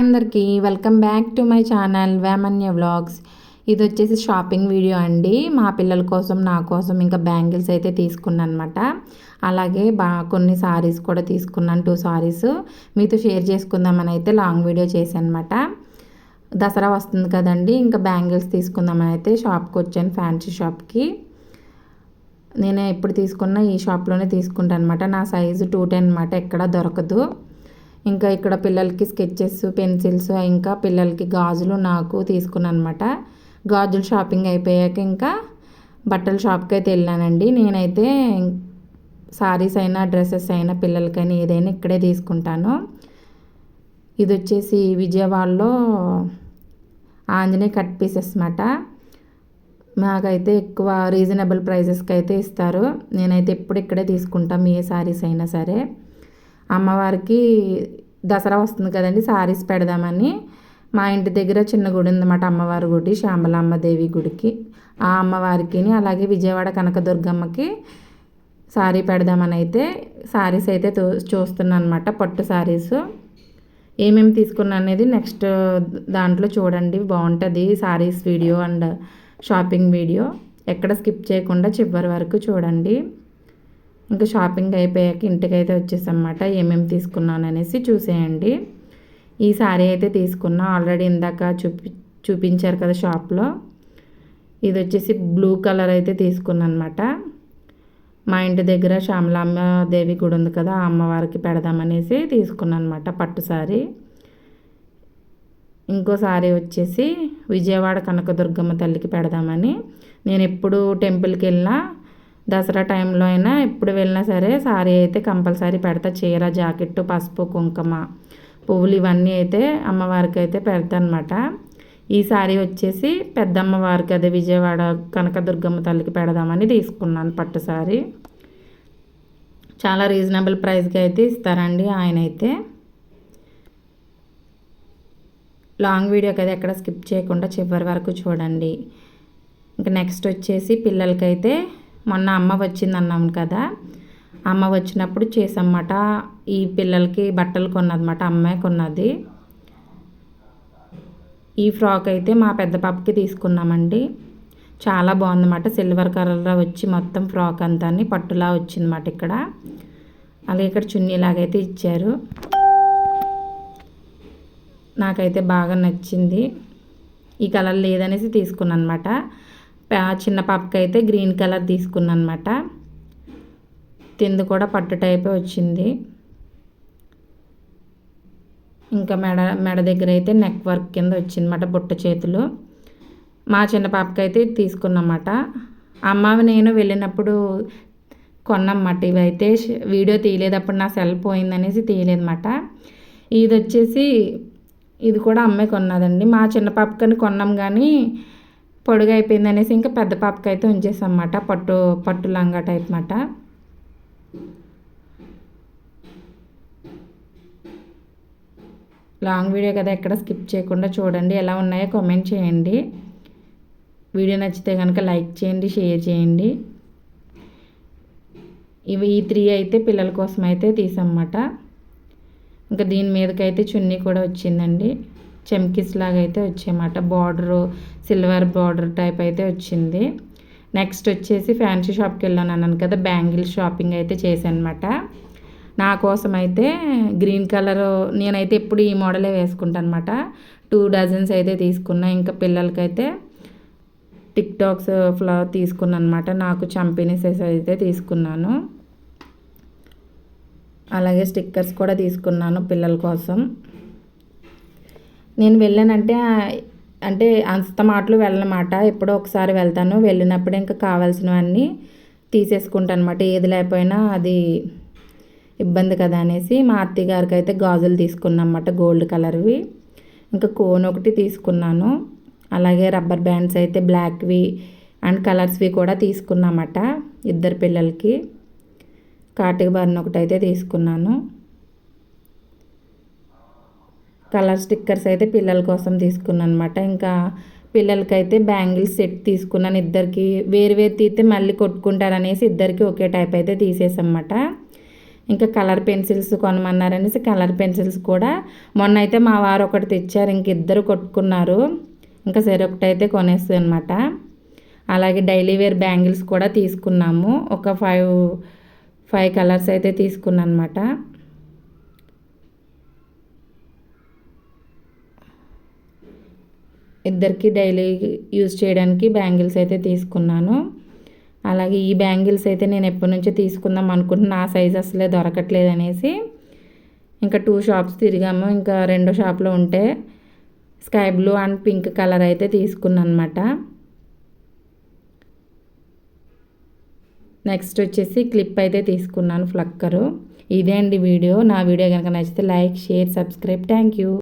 అందరికీ welcome back to my channel Vemanya vlogs. ఇది వచ్చేసి షాపింగ్ వీడియో అండి. మా పిల్లల కోసం నా కోసం ఇంకా బ్యాంగిల్స్ అయితే తీసుకున్నాను అనమాట అలాగే బా కొన్ని సారీస్ కూడా తీసుకున్నాను టూ సారీస్. మీతో షేర్ చేసుకుందామని అయితే లాంగ్ వీడియో చేశాను అనమాట దసరా వస్తుంది కదండి ఇంకా బ్యాంగిల్స్ తీసుకుందామని అయితే షాప్కి వచ్చాను ఫ్యాన్సీ షాప్కి. నేను ఎప్పుడు తీసుకున్నా ఈ షాప్లోనే తీసుకుంటాను అనమాట నా సైజు టూ టెన్ అనమాట ఎక్కడ దొరకదు. ఇంకా ఇక్కడ పిల్లలకి స్కెచెస్ పెన్సిల్స్ ఇంకా పిల్లలకి గాజులు నాకు తీసుకున్నాను అనమాట గాజులు షాపింగ్ అయిపోయాక ఇంకా బట్టల షాప్కి అయితే వెళ్ళానండి. నేనైతే శారీస్ అయినా డ్రెస్సెస్ అయినా పిల్లలకైనా ఏదైనా ఇక్కడే తీసుకుంటాను. ఇది వచ్చేసి విజయవాడలో ఆంజనేయ కట్ పీసెస్ అన్నమాట. నాకైతే ఎక్కువ రీజనబుల్ ప్రైజెస్కి అయితే ఇస్తారు. నేనైతే ఎప్పుడు ఇక్కడే తీసుకుంటాం ఏ శారీస్ అయినా సరే. అమ్మవారికి దసరా వస్తుంది కదండి సారీస్ పెడదామని. మా ఇంటి దగ్గర చిన్న గుడి ఉందన్నమాట అమ్మవారి గుడి దేవి గుడికి. ఆ అమ్మవారికి అలాగే విజయవాడ కనకదుర్గమ్మకి శారీ పెడదామని అయితే శారీస్ అయితే చూస్తున్నాను అనమాట పట్టు సారీస్ ఏమేమి తీసుకున్నా అనేది నెక్స్ట్ దాంట్లో చూడండి బాగుంటుంది sarees video and shopping video ఎక్కడ స్కిప్ చేయకుండా చివరి వరకు చూడండి. ఇంకా షాపింగ్ అయిపోయాక ఇంటికైతే వచ్చేసన్నమాట. ఏమేమి తీసుకున్నాను అనేసి చూసేయండి. ఈ సారీ అయితే తీసుకున్నా. ఆల్రెడీ ఇందాక చూపి చూపించారు కదా షాప్లో. ఇది వచ్చేసి బ్లూ కలర్ అయితే తీసుకున్నాను అనమాట మా ఇంటి దగ్గర శ్యామలమ్మ దేవి గుడి ఉంది కదా ఆ అమ్మవారికి పెడదామనేసి తీసుకున్నాను అనమాట పట్టు సారీ ఇంకో సారీ వచ్చేసి విజయవాడ కనకదుర్గమ్మ తల్లికి పెడదామని. నేను ఎప్పుడు టెంపుల్కి వెళ్ళినా దసరా టైంలో అయినా ఎప్పుడు వెళ్ళినా సరే సారీ అయితే కంపల్సరీ పెడతా. చీర జాకెట్ పసుపు కుంకుమ పువ్వులు ఇవన్నీ అయితే అమ్మవారికి అయితే పెడతా అనమాట ఈ సారీ వచ్చేసి పెద్దమ్మవారికి అదే విజయవాడ కనకదుర్గమ్మ తల్లికి పెడదామని తీసుకున్నాను పట్టు సారీ. చాలా రీజనబుల్ ప్రైస్కి అయితే ఇస్తారండి ఆయన అయితే లాంగ్ వీడియో కదా ఎక్కడ స్కిప్ చేయకుండా చివరి వరకు చూడండి. ఇంకా నెక్స్ట్ వచ్చేసి పిల్లలకైతే మొన్న అమ్మ వచ్చింది అన్నాం కదా. అమ్మ వచ్చినప్పుడు చేసన్నమాట ఈ పిల్లలకి బట్టలు కొన్నదన్నమాట అమ్మాయి కొన్నది. ఈ ఫ్రాక్ అయితే మా పెద్ద పాపకి తీసుకున్నామండి. చాలా బాగుందన్నమాట సిల్వర్ కలర్లో వచ్చి మొత్తం ఫ్రాక్ అంతా పట్టులా వచ్చిందన్నమాట ఇక్కడ. అలాగే ఇక్కడ చున్నీలాగైతే ఇచ్చారు. నాకైతే బాగా నచ్చింది. ఈ కలర్ లేదనేసి తీసుకున్నాను అనమాట చిన్న పాపకి అయితే గ్రీన్ కలర్ తీసుకున్నాను అనమాట తింది కూడా పట్టు టైపే వచ్చింది. ఇంకా మెడ మెడ దగ్గర అయితే నెక్ వర్క్ కింద వచ్చిందన్నమాట బుట్ట చేతులు. మా చిన్న పాపకి అయితే తీసుకున్నమాట. అమ్మవి నేను వెళ్ళినప్పుడు కొన్నమాట ఇవైతే వీడియో తీయలేదప్పుడు నా సెల్ పోయిందనేసి తీయలేదన్నమాట ఇది వచ్చేసి ఇది కూడా అమ్మాయి కొన్నదండి. మా చిన్న పాపకని కొన్నాం కానీ పొడుగు అయిపోయింది అనేసి ఇంకా పెద్ద పాపకి అయితే ఉంచేసామన్నమాట పట్టు పట్టు లంగా టైప్ అన్నమాట లాంగ్ వీడియో కదా ఎక్కడ స్కిప్ చేయకుండా చూడండి. ఎలా ఉన్నాయో కామెంట్ చేయండి. వీడియో నచ్చితే కనుక లైక్ చేయండి షేర్ చేయండి. ఇవి ఈ త్రీ అయితే పిల్లల కోసం అయితే తీసన్నమాట. ఇంకా దీని మీదకైతే చున్నీ కూడా వచ్చిందండి. చెమ్కిస్ లాగా అయితే వచ్చాయన్నమాట బార్డరు సిల్వర్ బార్డర్ టైప్ అయితే వచ్చింది. నెక్స్ట్ వచ్చేసి ఫ్యాన్సీ షాప్కి వెళ్ళాను అన్నాను కదా బ్యాంగిల్ షాపింగ్ అయితే చేశాను అనమాట నా కోసం అయితే గ్రీన్ కలర్ నేనైతే ఎప్పుడు ఈ మోడలే వేసుకుంటాను అనమాట టూ డజన్స్ అయితే తీసుకున్నా ఇంకా పిల్లలకైతే టిక్ టాక్స్ ఫ్లవర్ తీసుకున్నాను అనమాట నాకు చంపినీసెస్ అయితే తీసుకున్నాను. అలాగే స్టిక్కర్స్ కూడా తీసుకున్నాను పిల్లల కోసం. నేను వెళ్ళానంటే అంటే అంత మాటలు వెళ్ళనమాట. ఎప్పుడో ఒకసారి వెళ్తాను. వెళ్ళినప్పుడు ఇంకా కావాల్సినవన్నీ తీసేసుకుంటాను అనమాట ఏది లేకపోయినా అది ఇబ్బంది కదా అనేసి మా అత్తయ్య గారికి అయితే గాజులు తీసుకున్నాం అనమాట గోల్డ్ కలర్వి. ఇంకా కోన్ ఒకటి తీసుకున్నాను. అలాగే రబ్బర్ బ్యాండ్స్ అయితే బ్లాక్వి అండ్ కలర్స్వి కూడా తీసుకున్నామట ఇద్దరు పిల్లలకి. కాటిక బర్న్ ఒకటి అయితే తీసుకున్నాను. కలర్ స్టిక్కర్స్ అయితే పిల్లల కోసం తీసుకున్నాను అనమాట ఇంకా పిల్లలకైతే బ్యాంగిల్స్ సెట్ తీసుకున్నాను ఇద్దరికి. వేరు వేరు తీస్తే మళ్ళీ కొట్టుకుంటారనేసి ఇద్దరికి ఒకే టైప్ అయితే తీసేసమాట ఇంకా కలర్ పెన్సిల్స్ కొనమన్నారనేసి కలర్ పెన్సిల్స్ కూడా మొన్న అయితే మా వారు ఒకటి తెచ్చారు ఇంక ఇద్దరు కొట్టుకున్నారు. ఇంకా సరే ఒకటి అయితే కొనేస్తుంది అనమాట అలాగే డైలీ వేర్ బ్యాంగిల్స్ కూడా తీసుకున్నాము. ఒక ఫైవ్ ఫైవ్ కలర్స్ అయితే తీసుకున్నాను అనమాట ఇద్దరికి డైలీ యూజ్ చేయడానికి బ్యాంగిల్స్ అయితే తీసుకున్నాను. అలాగే ఈ బ్యాంగిల్స్ అయితే నేను ఎప్పటి నుంచో తీసుకుందాం అనుకుంటున్నా నా సైజ్ అసలే దొరకట్లేదు అనేసి. ఇంకా టూ షాప్స్ తిరిగాము ఇంకా రెండో షాప్లో ఉంటే sky blue and pink colour అయితే తీసుకున్నాను అనమాట నెక్స్ట్ వచ్చేసి క్లిప్ అయితే తీసుకున్నాను ఫ్లక్కరు. ఇదే అండి వీడియో. నా వీడియో కనుక నచ్చితే like share subscribe. Thank you.